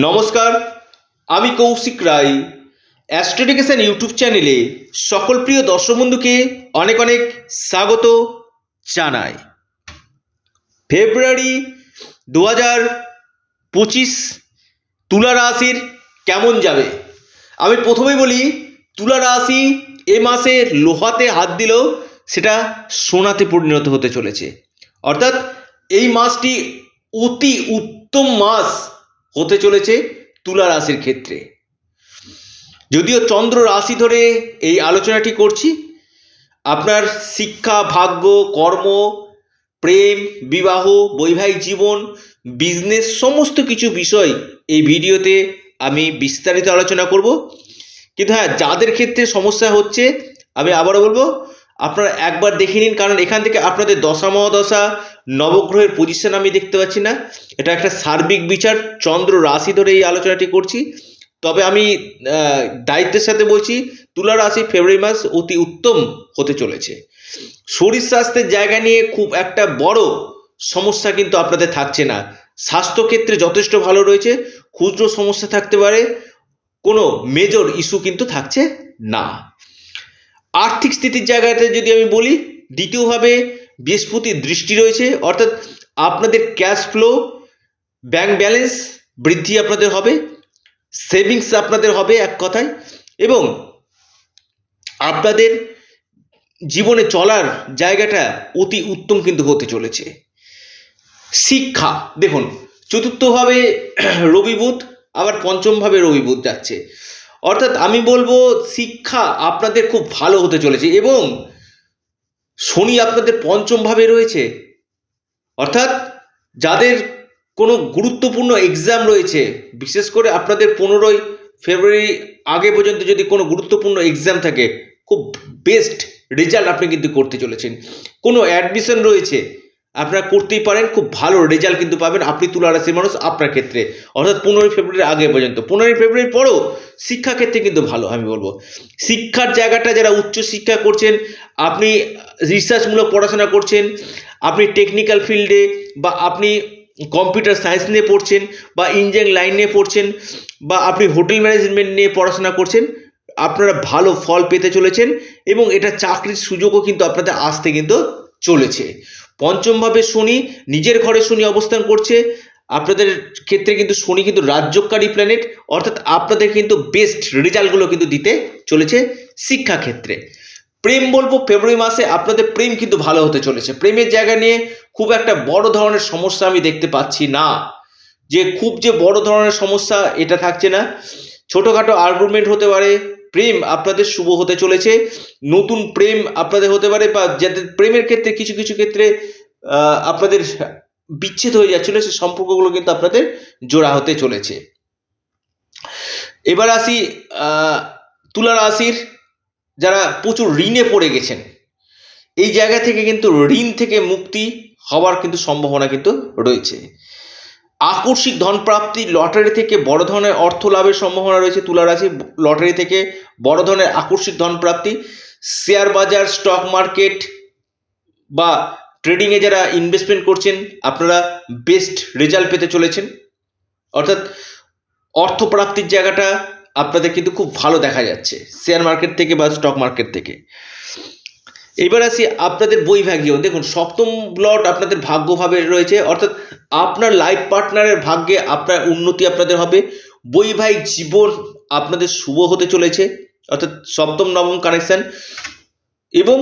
নমস্কার, আমি কৌশিক রায়। অ্যাস্ট্রোডিকেশন ইউটিউব চ্যানেলে সকল প্রিয় দর্শক বন্ধুকে অনেক অনেক স্বাগত জানাই। ফেব্রুয়ারি দু হাজার পঁচিশ তুলা রাশির কেমন যাবে? আমি প্রথমেই বলি, তুলা রাশি এ মাসে লোহাতে হাত দিলেও সেটা সোনাতে পরিণত হতে চলেছে। অর্থাৎ এই মাসটি অতি উত্তম মাস হতে চলেছে তুলা রাশির ক্ষেত্রে। যদিও চন্দ্র রাশি ধরে এই আলোচনাটি করছি, আপনার শিক্ষা, ভাগ্য, কর্ম, প্রেম, বিবাহ, বৈবাহিক জীবন, বিজনেস সমস্ত কিছু বিষয় এই ভিডিওতে আমি বিস্তারিত আলোচনা করব। কিন্তু হ্যাঁ যাদের ক্ষেত্রে সমস্যা হচ্ছে, আমি আবারও বলব আপনারা একবার দেখে নিন, কারণ এখান থেকে আপনাদের দশা মহাদশা নবগ্রহের পজিশন আমি দেখতে পাচ্ছি না। এটা একটা সার্বিক বিচার, চন্দ্র রাশি ধরে এই আলোচনাটি করছি। তবে আমি দায়িত্বের সাথে বলছি, তুলা রাশি ফেব্রুয়ারি মাস অতি উত্তম হতে চলেছে। শরীর স্বাস্থ্যের জায়গা নিয়ে খুব একটা বড় সমস্যা কিন্তু আপনাদের থাকছে না। স্বাস্থ্যক্ষেত্রে যথেষ্ট ভালো রয়েছে, ক্ষুদ্র সমস্যা থাকতে পারে, কোনো মেজর ইস্যু কিন্তু থাকছে না। আর্থিক স্থিতির জায়গাতে যদি আমি বলি, দ্বিতীয়ভাবে বৃহস্পতির দৃষ্টি রয়েছে, অর্থাৎ আপনাদের ক্যাশ ফ্লো ব্যাংক ব্যালেন্স বৃদ্ধি আপনাদের হবে সেভিংস আপনাদের হবে এক কথায়, এবং আপনাদের জীবনে চলার জায়গাটা অতি উত্তম কিন্তু হতে চলেছে। শিক্ষা, দেখুন, চতুর্থভাবে রবি বুধ, আবার পঞ্চমভাবে রবি বুধ যাচ্ছে। অর্থাৎ আমি বলব শিক্ষা আপনাদের খুব ভালো হতে চলেছে এবং শনি আপনাদের পঞ্চমভাবে রয়েছে। অর্থাৎ যাদের কোনো গুরুত্বপূর্ণ এক্সাম রয়েছে, বিশেষ করে আপনাদের পনেরোই ফেব্রুয়ারি আগে পর্যন্ত যদি কোনো গুরুত্বপূর্ণ এক্সাম থাকে, খুব বেস্ট রেজাল্ট আপনি কিন্তু করতে চলেছেন। কোনো অ্যাডমিশন রয়েছে আপনারা করতেই পারেন, খুব ভালো রেজাল্ট কিন্তু পাবেন আপনি তুলা রাশির মানুষ আপনার ক্ষেত্রে। অর্থাৎ পনেরোই ফেব্রুয়ারি আগে পর্যন্ত। পনেরোই ফেব্রুয়ারির পরেও শিক্ষা ক্ষেত্রে কিন্তু ভালো, আমি বলব। শিক্ষার জায়গাটা যারা উচ্চ শিক্ষা করছেন, আপনি রিসার্চমূলক পড়াশোনা করছেন, আপনি টেকনিক্যাল ফিল্ডে বা আপনি কম্পিউটার সায়েন্স নিয়ে পড়ছেন বা ইঞ্জিনিয়ারিং লাইন নিয়ে পড়ছেন বা আপনি হোটেল ম্যানেজমেন্ট নিয়ে পড়াশোনা করছেন, আপনারা ভালো ফল পেতে চলেছেন এবং এটা চাকরির সুযোগও কিন্তু আপনাদের আসতে কিন্তু চলেছে। পঞ্চমভাবে শনি, নিজের ঘরে শনি অবস্থান করছে। আপনাদের ক্ষেত্রে কিন্তু শনি কিন্তু রাজ্যকারী প্ল্যানেট অর্থাৎ আপনাদের কিন্তু বেস্ট রেজাল্টগুলো কিন্তু দিতে চলেছে শিক্ষাক্ষেত্রে। প্রেম বলব, ফেব্রুয়ারি মাসে আপনাদের প্রেম কিন্তু ভালো হতে চলেছে। প্রেমের জায়গা নিয়ে খুব একটা বড় ধরনের সমস্যা আমি দেখতে পাচ্ছি না। যে খুব যে বড় ধরনের সমস্যা, এটা থাকছে না। ছোটোখাটো আর্গুমেন্ট হতে পারে প্রেম আপনাদের শুভ হতে চলেছে। নতুন প্রেম আপনাদের হতে পারে বা যাদের প্রেমের ক্ষেত্রে কিছু কিছু ক্ষেত্রে আপনাদের বিচ্ছেদ হয়ে যাচ্ছিল, সে সম্পর্কগুলো কিন্তু আপনাদের জোড়া হতে চলেছে। এবার আসি তুলা রাশির যারা প্রচুর ঋণে পড়ে গেছেন, এই জায়গা থেকে কিন্তু ঋণ থেকে মুক্তি হওয়ার কিন্তু সম্ভাবনা কিন্তু রয়েছে। আকস্মিক ধনপ্রাপ্তি লটারি থেকে বড় ধরনের অর্থ লাভের সম্ভাবনা রয়েছে তুলা রাশি লটারি থেকে বড় ধরনের আকস্মিক ধনপ্রাপ্তি। শেয়ার বাজার, স্টক মার্কেট বা ট্রেডিংয়ে যারা ইনভেস্টমেন্ট করছেন, আপনারা বেস্ট রেজাল্ট পেতে চলেছেন। অর্থাৎ অর্থ প্রাপ্তির জায়গাটা আপনাদের কিন্তু খুব ভালো দেখা যাচ্ছে, শেয়ার মার্কেট থেকে বা স্টক মার্কেট থেকে। এবার আসি আপনাদের বৈভাগীয়। দেখুন, সপ্তম প্লট আপনাদের ভাগ্যভাবে রয়েছে, অর্থাৎ আপনার লাইফ পার্টনারের ভাগ্যে আপনার উন্নতি আপনাদের হবে। বৈবাহিক জীবন আপনাদের শুভ হতে চলেছে, অর্থাৎ সপ্তম, নবম কানেকশন এবং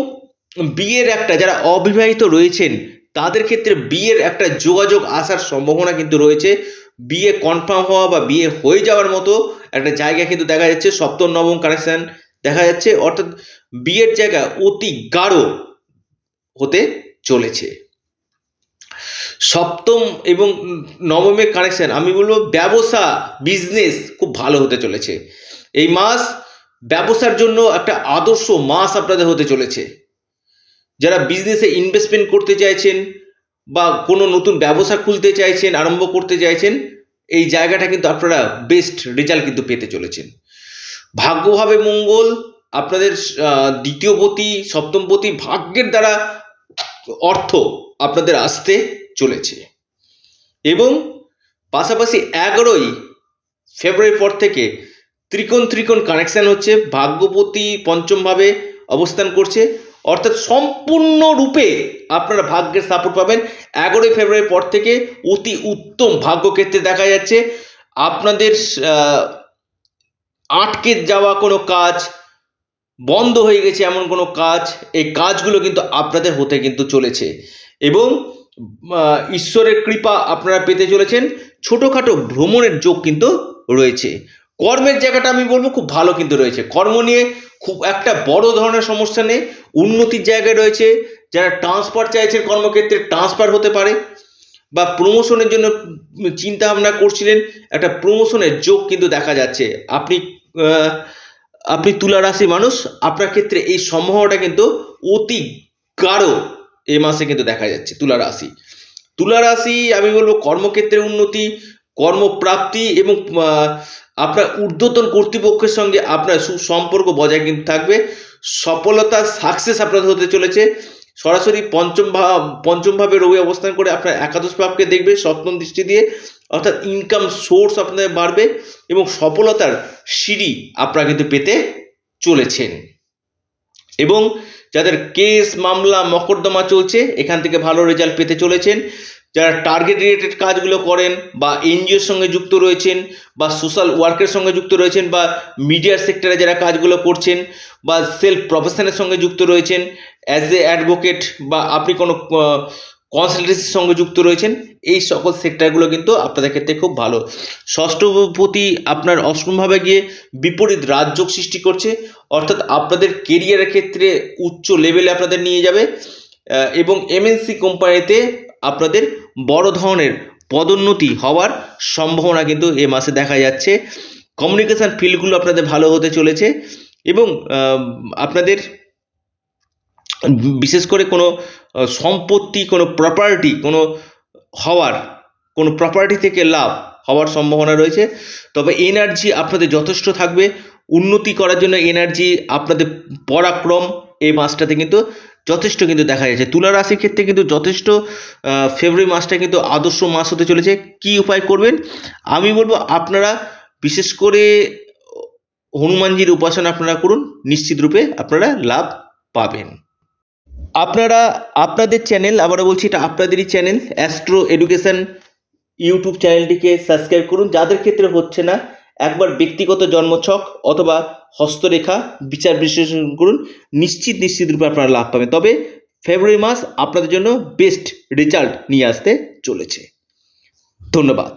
বিয়ের একটা যারা অবিবাহিত রয়েছেন, তাদের ক্ষেত্রে বিয়ের একটা যোগাযোগ আসার সম্ভাবনা কিন্তু রয়েছে। বিয়ে কনফার্ম হওয়া বা বিয়ে হয়ে যাওয়ার মতো একটা জায়গা কিন্তু দেখা যাচ্ছে, সপ্তম, নবম কানেকশন দেখা যাচ্ছে। অর্থাৎ বিয়ের জায়গা অতি গাঢ় হতে চলেছে। সপ্তম এবং নবমের কানেকশন আমি বলব ব্যবসা বিজনেস খুব ভালো হতে চলেছে। এই মাস ব্যবসার জন্য একটা আদর্শ মাস আপনাদের হতে চলেছে। যারা বিজনেসে ইনভেস্টমেন্ট করতে চাইছেন বা কোনো নতুন ব্যবসা খুলতে চাইছেন, আরম্ভ করতে চাইছেন, এই জায়গাটা কিন্তু আপনারা বেস্ট রেজাল্ট কিন্তু পেতে চলেছেন। ভাগ্যভাবে মঙ্গল, আপনাদের দ্বিতীয় পতি, সপ্তম পতি ভাগ্যের দ্বারা অর্থ আপনাদের আসতে চলেছে। এবং পাশাপাশি এগারোই ফেব্রুয়ারি পর থেকে ত্রিকোণ ত্রিকোণ কানেকশন হচ্ছে, ভাগ্যপতি পঞ্চমভাবে অবস্থান করছে। অর্থাৎ সম্পূর্ণরূপে আপনারা ভাগ্যের সাপোর্ট পাবেন। এগারোই ফেব্রুয়ারি পর থেকে অতি উত্তম ভাগ্যক্ষেত্রে দেখা যাচ্ছে। আপনাদের আটকে যাওয়া কোনো কাজ, বন্ধ হয়ে গেছে এমন কোনো কাজ, এই কাজগুলো কিন্তু আপনাদের হতে কিন্তু চলেছে। এবং ঈশ্বরের কৃপা আপনারা পেতে চলেছেন। ছোটোখাটো ভ্রমণের যোগ কিন্তু রয়েছে। কর্মের জায়গাটা আমি বলব খুব ভালো কিন্তু রয়েছে। কর্ম নিয়ে খুব একটা বড় ধরনের সমস্যা নেই। উন্নতির জায়গায় রয়েছে। যারা ট্রান্সফার চাইছেন কর্মক্ষেত্রে, ট্রান্সফার হতে পারে বা প্রমোশনের জন্য চিন্তা ভাবনা করছিলেন, একটা প্রমোশনের যোগ কিন্তু দেখা যাচ্ছে। আপনি আপনি তুলা রাশি মানুষ, আপনার ক্ষেত্রে এই সম্ভাবনাটা কিন্তু অতি গাঢ়। এ মাসে কিন্তু দেখা যাচ্ছে তুলা রাশি। তুলা রাশি, আমি বলব কর্মক্ষেত্রে উন্নতি, কর্মপ্রাপ্তি এবং আপনার ঊর্ধ্বতন কর্তৃপক্ষের সঙ্গে আপনার সুসম্পর্ক বজায় কিন্তু থাকবে। সফলতা সাকসেস আপনাদের হতে চলেছে। সরাসরি পঞ্চম ভাব পঞ্চম ভাবে রবি অবস্থান করে আপনার একাদশ ভাবকে দেখবে সপ্তম দৃষ্টি দিয়ে। অর্থাৎ ইনকাম সোর্স আপনাদের বাড়বে এবং সফলতার সিঁড়ি আপনারা কিন্তু পেতে চলেছেন। এবং যাদের কেস মামলা মকদ্দমা চলছে, এখান থেকে ভালো রেজাল্ট পেতে চলেছেন। যারা টার্গেট রিলেটেড কাজগুলো করেন বা এনজিওর সঙ্গে যুক্ত রয়েছেন বা সোশ্যাল ওয়ার্কের সঙ্গে যুক্ত রয়েছেন বা মিডিয়ার সেক্টরে যারা কাজগুলো করছেন বা সেলফ প্রফেশনের সঙ্গে যুক্ত রয়েছেন অ্যাজ এ অ্যাডভোকেট বা আপনি কোনো কনসালটেন্সির সঙ্গে যুক্ত রয়েছেন, এই সকল সেক্টরগুলো কিন্তু আপনাদের ক্ষেত্রে খুব ভালো। ষষ্ঠপতি আপনার অষ্টমভাবে গিয়ে বিপরীত রাজযোগ সৃষ্টি করছে, অর্থাৎ আপনাদের কেরিয়ারের ক্ষেত্রে উচ্চ লেভেলে আপনাদের নিয়ে যাবে এবং এমএনসি কোম্পানিতে আপনাদের বড় ধরনের পদোন্নতি হওয়ার সম্ভাবনা কিন্তু এ মাসে দেখা যাচ্ছে। কমিউনিকেশান ফিল্ডগুলো আপনাদের ভালো হতে চলেছে, এবং আপনাদের বিশেষ করে কোনো সম্পত্তি, কোনো প্রপার্টি কোনো হওয়ার, কোনো প্রপার্টি থেকে লাভ হওয়ার সম্ভাবনা রয়েছে। তবে এনার্জি আপনাদের যথেষ্ট থাকবে। উন্নতি করার জন্য এনার্জি আপনাদের পরাক্রম এই মাসটাতে কিন্তু যথেষ্ট কিন্তু দেখা যাচ্ছে। তুলা রাশির ক্ষেত্রে কিন্তু যথেষ্ট ফেব্রুয়ারি মাসটা কিন্তু আদর্শ মাস হতে চলেছে। কি উপায় করবেন? আমি বলব আপনারা বিশেষ করে হনুমানজির উপাসনা আপনারা করুন। নিশ্চিত রূপে আপনারা লাভ পাবেন। আপনারা আপনাদের চ্যানেল আবারও বলছি এটা আপনাদেরই চ্যানেল অ্যাস্ট্রো এডুকেশন ইউটিউব চ্যানেলটিকে সাবস্ক্রাইব করুন। যাদের ক্ষেত্রে হচ্ছে না, একবার ব্যক্তিগত জন্মছক অথবা হস্তরেখা বিচার বিশ্লেষণ করুন। নিশ্চিত নিশ্চিত রূপে আপনারা লাভ পাবেন। তবে ফেব্রুয়ারি মাস আপনাদের জন্য বেস্ট রেজাল্ট নিয়ে আসতে চলেছে। ধন্যবাদ।